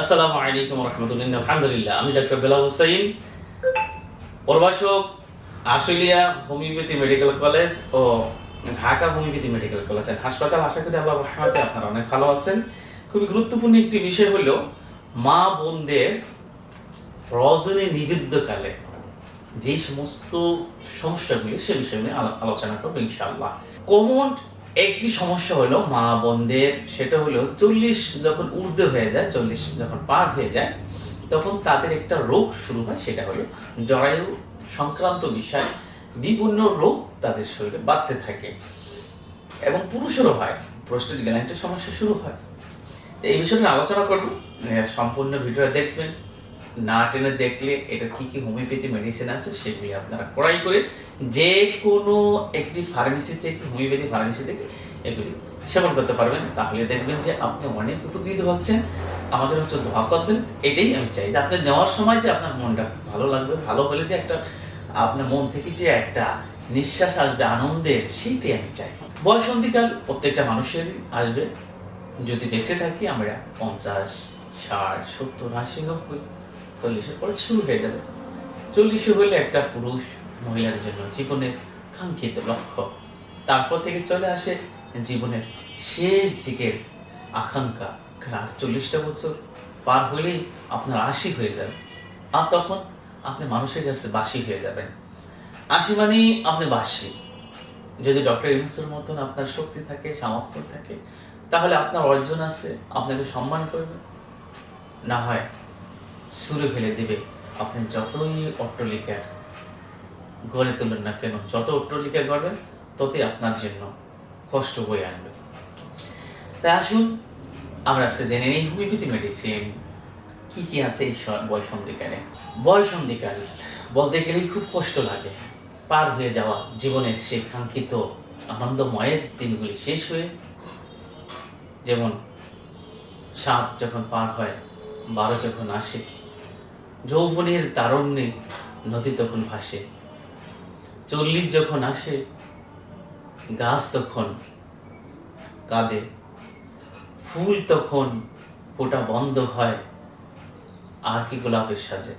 আসসালামু আলাইকুম রহমতুল্লাহ আলহামদুলিল্লাহ। আমি হুসাইন, প্রভাষক, আশুলিয়া হোমিওপ্যাথি মেডিকেল কলেজ ও ঢাকা হোমিওপ্যাথি মেডিকেল কলেজ হাসপাতাল। আশা করি আল্লাহ আপনারা অনেক ভালো আছেন। খুবই গুরুত্বপূর্ণ একটি বিষয় হলো, মা বোনদের রজনী নিবেদ্যকালে যে সমস্ত সমস্যাগুলি সে বিষয় নিয়ে আলোচনা করব ইনশাআল্লাহ। কমন একটি সমস্যা হলো মা বোনদের, সেটা হলো চল্লিশ যখন ঊর্ধ্বে হয়ে যায়, চল্লিশ যখন পার হয়ে যায়, তখন তাদের একটা রোগ শুরু হয়, সেটা হলো জরায়ু সংক্রান্ত বিষয়। বিভিন্ন রোগ তাদের শরীরে বাড়তে থাকে এবং পুরুষেরও হয়, প্রস্টেট গ্ল্যান্ডের সমস্যা শুরু হয়। এই বিষয়ে আলোচনা করব সম্পূর্ণ ভিডিও দেখবেন। না টেনে দেখলে এটা কি কি হোমিওপ্যাথি মেডিসিন আছে সেগুলি আপনারা ক্রয় করে যে কোনো একটি ফার্মেসি থেকে হোমিওপ্যাথি ফার্মেসি থেকে এগুলি সেবন করতে পারবেন। তাহলে দেখবেন যে আপনি অনেক উপকৃত হচ্ছেন। আমাদের হচ্ছে দোয়া করবেন। এটাই আমি চাই যে আপনি নেওয়ার সময় যে আপনার মনটা ভালো লাগবে, ভালো হলে যে একটা আপনার মন থেকে যে একটা নিঃশ্বাস আসবে, আনন্দের, সেইটাই আমি চাই। বয়সন্ধিকাল প্রত্যেকটা মানুষের আসবে। যদি বেঁচে থাকি আমরা পঞ্চাশ, ষাট, সত্তর, আশি, নব্বই চল্লিশের পরে শুরু হয়ে যাবে। চল্লিশে হলে একটা পুরুষ মহিলার জন্য জীবনের কাঙ্ক্ষিত লক্ষ্য। তারপর থেকে চলে আসে জীবনের শেষ দিকের আকাঙ্ক্ষা। কারণ চল্লিশটা বছর পার হলেই আপনার আশি হয়ে যাবে। আর তখন আপনি মানুষের কাছে বাসি হয়ে যাবেন। আশি মানেই আপনি বাসি। যদি ডক্টর ইউনুসের মতন আপনার শক্তি থাকে, সামর্থ্য থাকে, তাহলে আপনার অর্জন আছে, আপনাকে সম্মান করবে। না হয় সুরে ফেলে দিবে। আপনি যতই অট্টলিকার গড়ে তুলেন না কেন, যত অট্টলিকা গড়বেন ততই আপনার জন্য কষ্ট বয়ে আনবে। তাই আসুন, আমরা আজকে জেনে নিই হোমিওপ্যাথি মেডিসিন কি কি আছে এই স- বয়সন্ধিকালে বলতে গেলেই খুব কষ্ট লাগে। পার হয়ে যাওয়া জীবনের সেই কাঙ্ক্ষিত আনন্দময়ের দিনগুলি শেষ হয়ে, যেমন সাত যখন পার হয়, বারো যখন আসে যৌবনের তারণ্যে নদী তখন ভাসে। চল্লিশ যখন আসে, গাছ তখন কাঁদে। ফুল তখন ফোটা বন্ধ হয়, আর কি গোলাপের সাজে।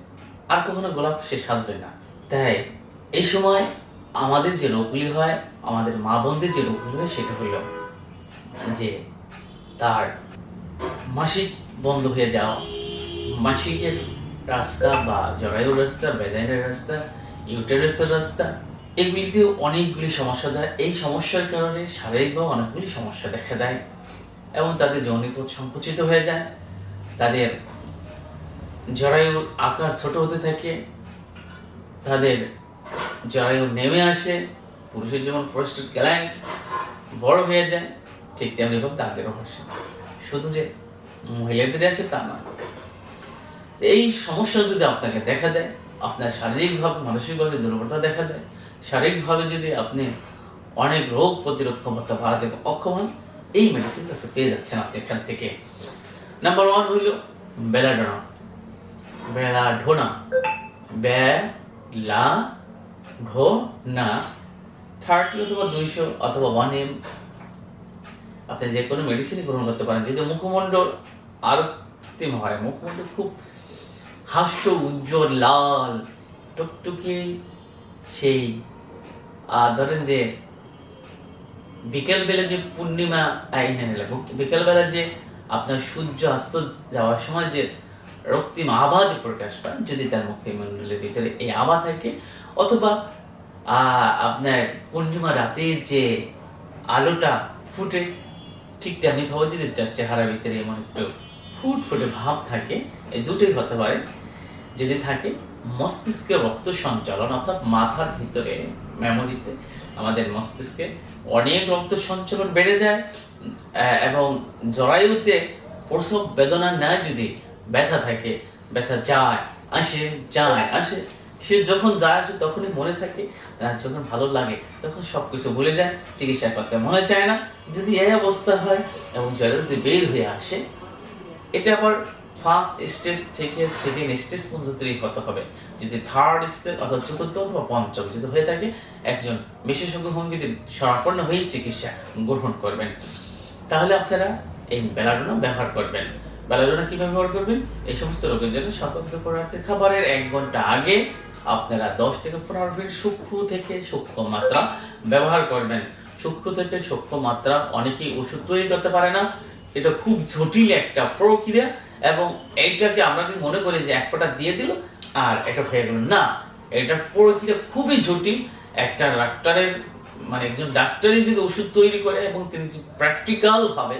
আর কখনো গোলাপ সে সাজবে না। তাই এই সময় আমাদের যে রোগগুলি হয়, আমাদের মা বোনদের যে রোগগুলি হয়, সেটা হলো যে তার মাসিক বন্ধ হয়ে যাওয়া। মাসিকের রাস্তা বা জরায়ুর রাস্তা, বেদাইনের রাস্তা, ইউটেরাসের রাস্তা এগুলিতে অনেকগুলি সমস্যা দেয়। এই সমস্যার কারণে শারীরিকভাবে অনেকগুলি সমস্যা দেখা দেয় এবং তাদের যৌনিপথ সংকুচিত হয়ে যায়। তাদের জরায়ুর আকার ছোট হতে থাকে, তাদের জরায়ু নেমে আসে, পুরুষের যেমন ফরেস্টেড গ্ল্যান্ড বড় হয়ে যায়, ঠিক তেমনি তাদেরও আসে। শুধু যে মহিলাদের আসে তা নয় এই সমস্যা যদি আপনাকে দেখা দেয়, আপনার শারীরিকভাবে, মানসিকভাবে দুর্বলতা দেখা দেয়, শারীরিকভাবে যদি আপনি অনেক রোগ প্রতিরোধ ক্ষমতা বাড়াতে অক্ষম হন, এই মেডিসিন কাছে পেয়ে যাচ্ছেন আপনি এখান থেকে। নাম্বার ওয়ান হইল belladonna belladonna belladonna thirty অথবা দুইশো অথবা ওয়ান এম আপনি যে কোনো মেডিসিন গ্রহণ করতে পারেন। যদি মুখমণ্ডল আরও হয়, মুখমণ্ডল খুব হাস্য উজ্জ্বল, লাল, টুকটুকি সেই ধরেন যে বিকেল বেলা যে পূর্ণিমা আইনে নিলে বিকেল বেলা যে আপনার সূর্য অস্ত যাওয়ার সময় যে রক্তিম আভা যে প্রকাশ পায়, যদি তার মুখে মণ্ডলের ভিতরে এই আভা থাকে, অথবা আপনার পূর্ণিমা রাতে যে আলোটা ফুটে, ঠিক তেমনি ভাবে যদি যার চেহারার ভিতরে এমন একটু ফুট ফুটে ভাব থাকে, এই দুটোই হতে পারে। যদি থাকে, মস্তিষ্কে রক্ত সঞ্চালন, অর্থাৎ মাথার ভিতরে মেমোরিতে আমাদের মস্তিষ্কে অনেক রক্ত সঞ্চালন বেড়ে যায় এবং জরায়ুতে প্রসব বেদনার নেয় যদি ব্যথা থাকে, ব্যথা যায়, আসে যায়, আসে, সে যখন যায় আসে তখনই মনে থাকে যখন ভালো লাগে, তখন সব কিছু ভুলে যায়, চিকিৎসা করতে মনে চায় না। যদি এই অবস্থা হয় এবং জ্বর যদি বের হয়ে আসে, এটা আবার ফার্স্ট স্টেজ থেকে সেকেন্ড স্টেজ পর্যন্ত হতে হবে। যদি থার্ড স্টেজ অথবা চতুর্থ অথবা পঞ্চম যদি হয়ে থাকে, একজন বিশেষজ্ঞ সম্পন্ন হয়ে চিকিৎসা গ্রহণ করবেন। তাহলে আপনারা এই বেলাডোনা ব্যবহার করবেন। ব্যালেডোনা কি ব্যবহার করবেন? এই সমস্ত রোগের জন্য রাখতে। খাবারের এক ঘণ্টা আগে আপনারা দশ থেকে পনেরো মিনিট সূক্ষ্ম থেকে সূক্ষ্ম মাত্রা ব্যবহার করবেন। সূক্ষ্ম থেকে সূক্ষ্ম মাত্রা, অনেকেই ওষুধ তৈরি করতে পারে না। এটা খুব জটিল একটা প্রক্রিয়া এবং এইটাকে আমরা কি মনে করি যে এক ফোঁটা দিয়ে দিল আর এটা হয়ে গেল। না, এটা প্রক্রিয়া খুবই জটিল। একটা ডাক্তারের মানে একজন ডাক্তারই যদি ওষুধ তৈরি করে এবং তিনি প্র্যাকটিক্যাল ভাবে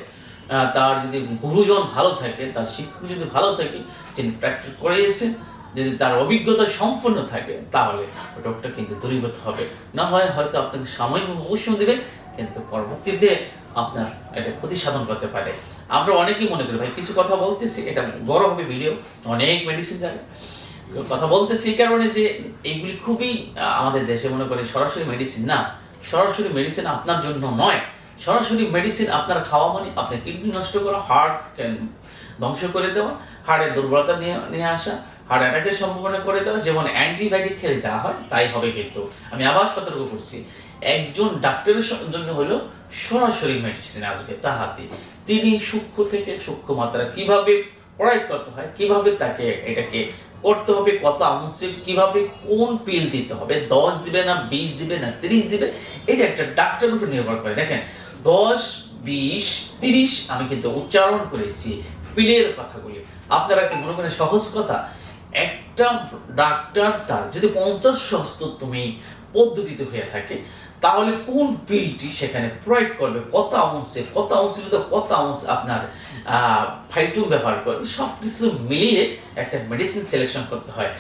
তার যদি গুরুজন ভালো থাকে, তার শিক্ষক যদি ভালো থাকে, যিনি প্র্যাকটিস করে এসেছেন, যদি তার অভিজ্ঞতা সম্পূর্ণ থাকে, তাহলে রোগটা কিন্তু দূরীভূত হবে। না হয় হয়তো আপনাকে সাময়িক অবশ্যই দেবে, কিন্তু পরবর্তীতে আপনার এটা ক্ষতি সাধন করতে পারে। আমরা অনেকেই মনে করি, ভাই, কিছু কথা বলতেছি, এটা বড় হবে ভিডিও অনেক মেডিসিন যাবে। কথা বলতেছি এই কারণে যে এইগুলি খুবই আমাদের দেশে মনে করে সরাসরি মেডিসিন না। সরাসরি মেডিসিন আপনার জন্য নয়। সরাসরি মেডিসিন আপনার খাওয়া মানে আপনার কিডনি নষ্ট করা হার্ট ধ্বংস করে দেওয়া হার্টের দুর্বলতা নিয়ে নিয়ে আসা হার্ট অ্যাটাকের সম্ভাবনা করে দেওয়া, যেমন অ্যান্টিবায়োটিক খেলে যা হয়, তাই হবে কিন্তু। আমি আবার সতর্ক করছি একজন ডাক্তারের জন্য হলো সরাসরি মেডিসিন আসবে তার হাতে তিনি সূক্ষ্ম থেকে সূক্ষ্ম মাত্রা কীভাবে প্রয়োগ করতে হয়, কীভাবে তাকে এটাকে করতে হবে, কত আউন্সে কীভাবে কোন পিল দিতে হবে, দশ দিবে না, বিশ দিবে না, তিরিশ দিবে, এটা একটা ডাক্তারের উপর নির্ভর করে। দেখেন, দশ, বিশ, তিরিশ আমি কিন্তু উচ্চারণ করেছি পিলের কথাগুলি। আপনারা কি মনে করেন সহজ কথা? একটা ডাক্তার তার যদি পঞ্চাশ সহস্ত তুমি পদ্ধতিতে হয়ে থাকে তাহলে কোন পিলটি সেখানে প্রয়োগ করবে? কত আউন্সে, কত আউন্সের ভিতরে কত আউন্স আপনার ফাইটুম ব্যবহার করবে? সব কিছু মিলিয়ে একটা মেডিসিন সিলেকশন করতে হয়।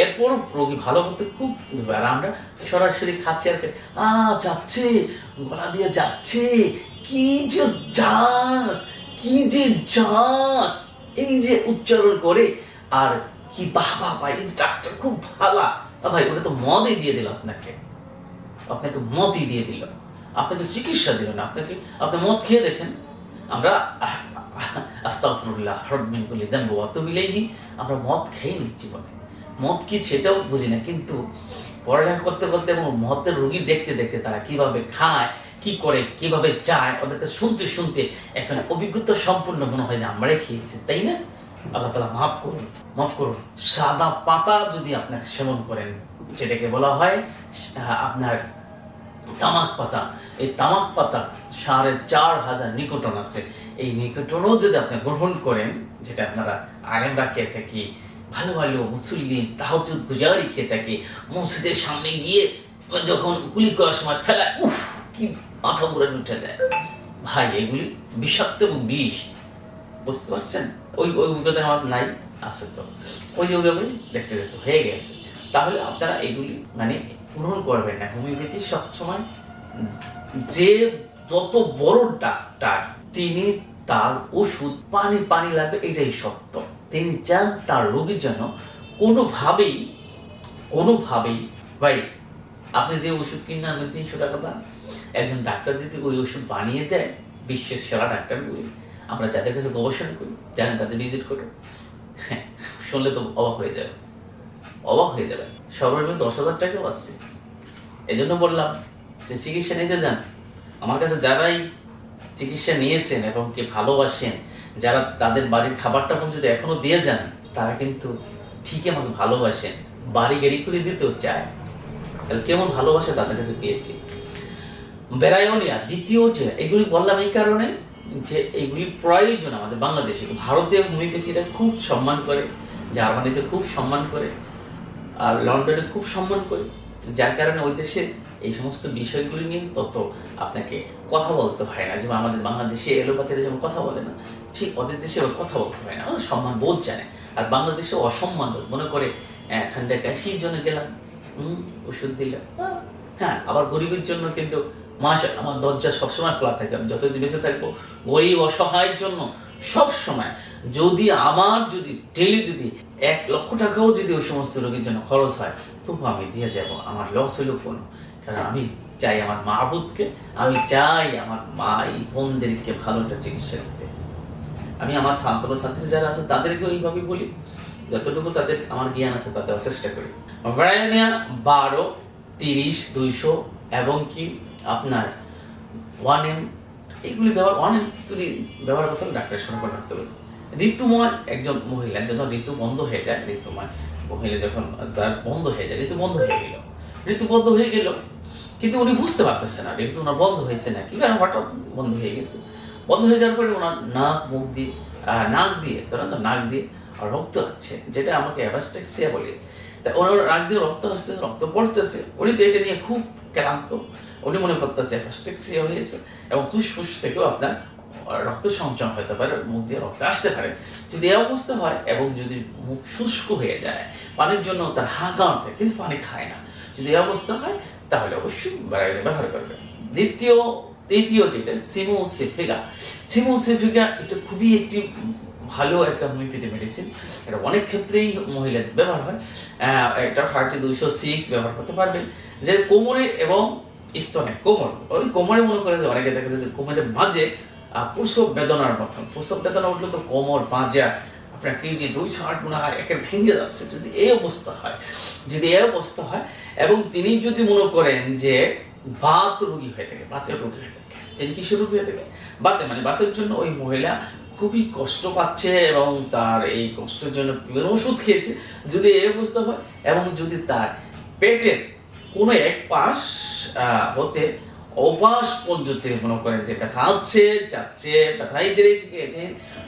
এরপর রোগী ভালো করতে খুব আর আমরা সরাসরি খাচ্ছি আর যাচ্ছে, গলা দিয়ে যাচ্ছে। কি যে জাস কি যে জাস এই যে উচ্চারণ করে, আর কি বাহ ভাই ডাক্তার খুব ভালো। ভাই, ওটা তো মদই দিয়ে দিল আপনাকে। আপনাকে মদই দিয়ে দিল, আপনাকে চিকিৎসা দিল না, আপনাকে, আপনি মদ খেয়ে দেখেন। আমরা আস্তাফরুল্লাহ হরমিন গুলি দেন তো মিলেই আমরা মদ খেয়ে জীবনে। মদ কি সেটাও বুঝি না, কিন্তু পড়ালেখা করতে করতে এবং মদের রোগী দেখতে দেখতে তারা কীভাবে খায়, কি করে, কীভাবে চায় ওদেরকে শুনতে শুনতে এখন অভিজ্ঞতা সম্পূর্ণ মনে হয় যে আমরাই খেয়েছি, তাই না? আল্লাহ তালা মাফ করুন মাফ করুন। সাদা পাতা যদি আপনাকে সেবন করেন, যেটাকে বলা হয় আপনার তামাক পাতা, এই তামাক পাতা সাড়ে চার হাজার নিকটন আছে। এই নিকটনও যদি আপনি গ্রহণ করেন, যেটা আপনারা আলেমরা খেয়ে থাকি, ভালো ভালো মুসল্লি তাহজুদ গুজারি খেয়ে থাকি, মসজিদের সামনে গিয়ে যখন গুলি করার সময় ফেলা উফ, কি মাথা ঘুরে উঠে যায়। ভাই, এগুলি বিষাক্ত এবং বিষ। বুঝতে পারছেন? ওই ওই অভিজ্ঞতা আমার নাই, আছে তো। ওই যে ওইভাবে দেখতে দেখতে হয়ে গেছে। তাহলে আপনারা এগুলি মানে পূরণ করবেন না। হোমিওপ্যাথি সবসময় যে যত বড় ডাক্তার, তিনি তার ওষুধ, পানি পানি লাগবে, এটাই সত্য। তিনি চান তার রোগীর জন্য কোনোভাবেই কোনোভাবেই, ভাই, আপনি যে ওষুধ কিনে আনবেন তিনশো টাকা দাম। একজন ডাক্তার যদি ওই ওষুধ বানিয়ে দেয়, বিশ্বের সেরা ডাক্তারগুলি আমরা যাদের কাছে গবেষণা করি জানেন তাদের ভিজিট করো। হ্যাঁ শুনলে তো অবাক হয়ে যাবে। অবাক হয়ে যাবে। সর্বনিম্ন দশ হাজার টাকাও আসছে। এই জন্য বললাম যে চিকিৎসা নিতে যান। আমার কাছে যারাই চিকিৎসা নিয়েছেন এবং কে ভালোবাসেন, যারা তাদের বাড়ির খাবারটা পর্যন্ত এখনও দিয়ে যান, তারা কিন্তু ঠিকই আমাকে ভালোবাসেন। বাড়ি গাড়ি করে দিতেও চায়। তাহলে কেমন ভালোবাসা তাদের কাছে পেয়েছি? বেরায়নিয়া, দ্বিতীয় যে, এগুলি বললাম এই কারণে যে এগুলি প্রয়োজন আমাদের বাংলাদেশে। ভারতীয় হোমিওপ্যাথিরা খুব সম্মান করে জার্মানিতে খুব সম্মান করে আর লন্ডনে খুব সম্মান করে। যার কারণে ওই দেশে এই সমস্ত বিষয়গুলি নিয়ে তত আপনাকে কথা বলতে হয় না। যেমন আমাদের বাংলাদেশে এলোপাতিরা যেমন কথা বলে না ঠিক ওদের দেশে কথা বলতে হয় না। ওরা সম্মান বোধ জানে। আর বাংলাদেশে অসম্মান বোধ। মনে করে আহ, ঠান্ডা কাশির জন্য গেলাম। ওষুধ দিলাম। হ্যাঁ আবার গরিবের জন্য কিন্তু মাসে আমার দরজা সবসময় খোলা থাকে, আমি যতদিন বেঁচে থাকব। গরিব অসহায়ের জন্য সব সময় যদি আমার যদি ডেলি যদি এক লক্ষ টাকাও যদি ওই সমস্ত রোগীর জন্য খরচ হয়, তবু আমি দিয়ে যাব, আমার লস হইল কোনো? কারণ আমি চাই আমার মাহবুদকে, আমি চাই আমার মা এই বোনদেরকে ভালো একটা চিকিৎসা দিতে। আমি আমার ছাত্র ছাত্রী যারা আছে, তাদেরকে ওইভাবে বলি, যতটুকু তাদের আমার জ্ঞান আছে তা দেওয়ার চেষ্টা করি। ভ্যারাইনিয়া বারো, তিরিশ, দুইশো, এবং কি? আপনার ওয়ান এম এগুলি ব্যবহার ওয়ান এম তুমি ব্যবহার করতে হলে ডাক্তারের সঙ্গে রাখতে হবে। ঋতুময় একজন মহিলা যখন ঋতু বন্ধ হয়ে যায়, ঋতুময় মহিলা যখন তার বন্ধ হয়ে যায়, ঋতু বন্ধ হয়ে গেল। ঋতু বন্ধ হয়ে গেল, কিন্তু উনি বুঝতে পারতেছে না, ঋতু ওনার বন্ধ হয়েছে না কি কারণ হঠাৎ বন্ধ হয়ে গেছে। বন্ধ হয়ে যাওয়ার পরে ওনার নাক, মুখ দিয়ে নাক দিয়ে, ধরেন তো নাক দিয়ে রক্ত আসছে, যেটা আমাকে অ্যাভাস্টেক্সিয়া বলি। তা ওনার নাক দিয়ে রক্ত আসছে রক্ত পড়তেছে। উনি তো এটা নিয়ে খুব ক্লান্ত। উনি মনে করতেছে অ্যাভাস্টেক্সিয়া হয়েছে এবং ফুসফুস থেকেও আপনার রক্ত সঞ্চয় হতে পারে, মুখ দিয়ে রক্ত আসতে পারে। যদি এই অবস্থা হয় এবং যদি মুখ শুষ্ক হয়ে যায়, পানির জন্য তার হাঁকা ওঠে কিন্তু পানি খায় না। যদি এই অবস্থা হয়, তাহলে অবশ্যই ব্রায়োজেন ব্যবহার করবে। দ্বিতীয়, তৃতীয় যেটা সিমোসিফিকা সিমোসিফিকা এটা খুবই একটি ভালো একটা হোমিওপ্যাথি মেডিসিন এটা অনেক ক্ষেত্রেই মহিলাদের ব্যবহার হয়। এটা থার্টি দুইশো সিক্স ব্যবহার করতে পারবেন। যে কোমরে এবং স্তনে, কোমর। ওই কোমরে মনে করে যে অনেকে দেখা যায় যে কোমরের মাঝে প্রসব বেদনার মতন। প্রসব বেদনা উঠলে তো কোমর পাঁজা আপনার কেজি দুই ষাট মনে হয় একে ভেঙে যাচ্ছে। যদি এই অবস্থা হয়, যদি এই অবস্থা হয়, এবং তিনি যদি মনে করেন যে বাত রোগী হয়ে থাকে, বাতের রোগী হয়ে থাকে, তিনি কিসের রোগী হয়ে থাকে বাতে মানে বাতের জন্য ওই মহিলা খুবই কষ্ট পাচ্ছে এবং তার এই কষ্টের জন্য বিভিন্ন ওষুধ খেয়েছে। যদি এই অবস্থা হয়, এবং যদি তার পেটের কোনো এক পাশ হতে অপাস পর্যন্ত মনে করেন যে ব্যথা আছে, যাচ্ছে, ব্যথাই ধীরে থেকে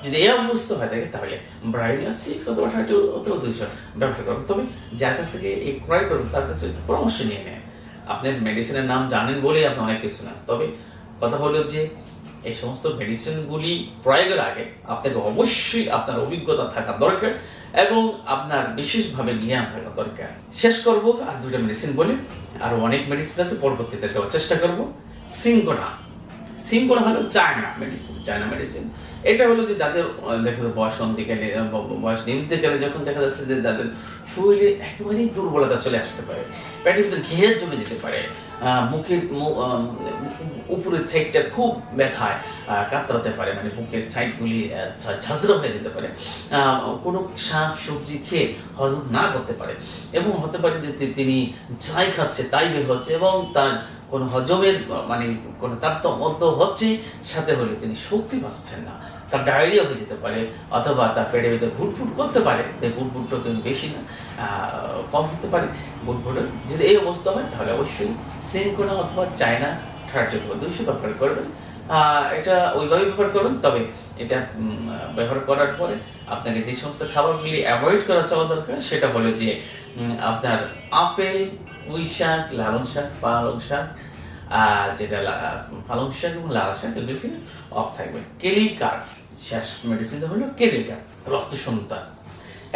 যদি এই অবস্থা হয় থাকে, তাহলে ব্রাইডিয়াল সিক্স অথবা থার্টি অথবা দুইশো ব্যবহার করবেন। তবে যার কাছ থেকে এই ক্রয় করবেন, তার কাছে পরামর্শ নিয়ে নেন। আপনার মেডিসিনের নাম জানেন বলেই আপনি অনেক কিছু না তবে কথা হলো যে, এই সমস্ত মেডিসিনগুলি প্রয়োগের আগে আপনাকে অবশ্যই আপনার অভিজ্ঞতা থাকা দরকার। এবং আপনার বিশেষভাবে জ্ঞান থাকা দরকার। শেষ করব, আর দুটো মেডিসিন বলি। আর অনেক মেডিসিন আছে, পরবর্তীতে দেওয়ার চেষ্টা করব। সিঙ্কোনা সিঙ্কোনা হলো চায়না মেডিসিন চায়না মেডিসিন এটা হলো যে যাদের দেখা যাচ্ছে বয়স অন্তিকালে বয়স নিমিত্তকালে যখন দেখা যাচ্ছে যে তাদের শরীরে একেবারেই দুর্বলতা চলে আসতে পারে, পেটের ভিতরে ঘেয়ে জমে যেতে পারে মুখের উপরের সাইডটা খুব ব্যথায় কাতরাতে পারে মানে বুকের সাইডগুলি ঝাঁঝরা হয়ে যেতে পারে। কোনো শাক সবজি খেয়ে হজম না করতে পারে। এবং হতে পারে যে তিনি যাই খাচ্ছে তাই বের হচ্ছে এবং তার কোনো হজমের মানে কোনো তারতম্য হচ্ছে সাথে হলে তিনি শক্তি পাচ্ছেন না। তার ডায়রিয়া হয়ে যেতে পারে, অথবা তার পেটে ভিতরে ফুটফুট করতে পারে, যে ফুটফুটটা কিন্তু বেশি না কম হতে পারে ফুটফুটে যদি এই অবস্থা হয়, তাহলে অবশ্যই সিনকোনা অথবা চায়না থার্টি অথবা দুশো ব্যবহার করবেন। এটা ওইভাবে ব্যবহার করবেন তবে এটা ব্যবহার করার পরে আপনাকে যে সমস্ত খাবারগুলি অ্যাভয়েড করা চাওয়া দরকার, সেটা হলো যে আপনার আপেল পুঁই শাক লালন শাক, পালং শাক যেটা পালং শাক এবং লাল শাক, এগুলো অফ থাকবে। কেলিকার শেষ মেডিসিন হলো কেলিকার রক্ত শূন্যতা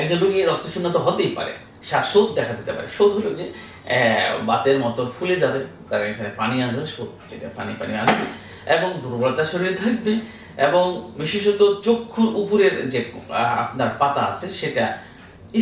একজন রোগী রক্ত শূন্যতা হতেই পারে শ্বাসোধ দেখা দিতে পারে। শোধ হলো যে বাতের মতো ফুলে যাবে, তার এখানে পানি আসবে শোধ যেটা পানি পানি আসবে, এবং দুর্বলতা শরীরে থাকবে, এবং বিশেষত চক্ষুর উপরের যে আপনার পাতা আছে, সেটা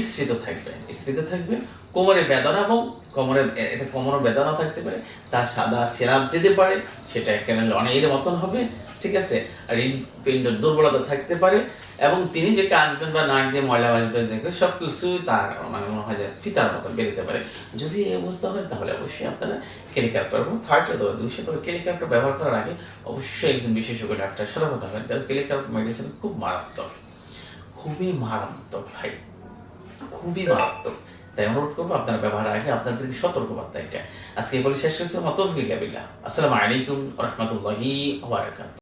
স্ফীত থাকবে। স্ফীত থাকবে কোমরে বেদনা এবং কোমরে এটা কোমরে বেদনা থাকতে পারে তার সাদা সেরাপ যেতে পারে, সেটা এখানে লনের মতন হবে, ঠিক আছে? আর হৃদপিণ্ড দুর্বলতা থাকতে পারে, এবং তিনি যে আসবেন বা নাক দিয়ে ময়লা আসবে দেখবে সব কিছুই তার মানে মনে হয় যে ফিতার মতো বেরোতে পারে। যদি এই অবস্থা হয়, তাহলে অবশ্যই আপনারা কেলিকার এবং থার্ড অথবা দুইশো তবে কেলিকারটা ব্যবহার করার আগে অবশ্যই একজন বিশেষজ্ঞ ডাক্তার সরাবত হবেন কারণ কেলিকার মেডিসিন খুব মারাত্মক। খুবই মারাত্মক, ভাই। খুবই মারাত্মক। তাই অনুরোধ করব আপনার ব্যবহার আগে আপনাদের সতর্কবার্তা এটা। আজকে বলে শেষ করছি মতফিল্লা বিল্লাহ। আসসালামু আলাইকুম রহমতুল্লাহি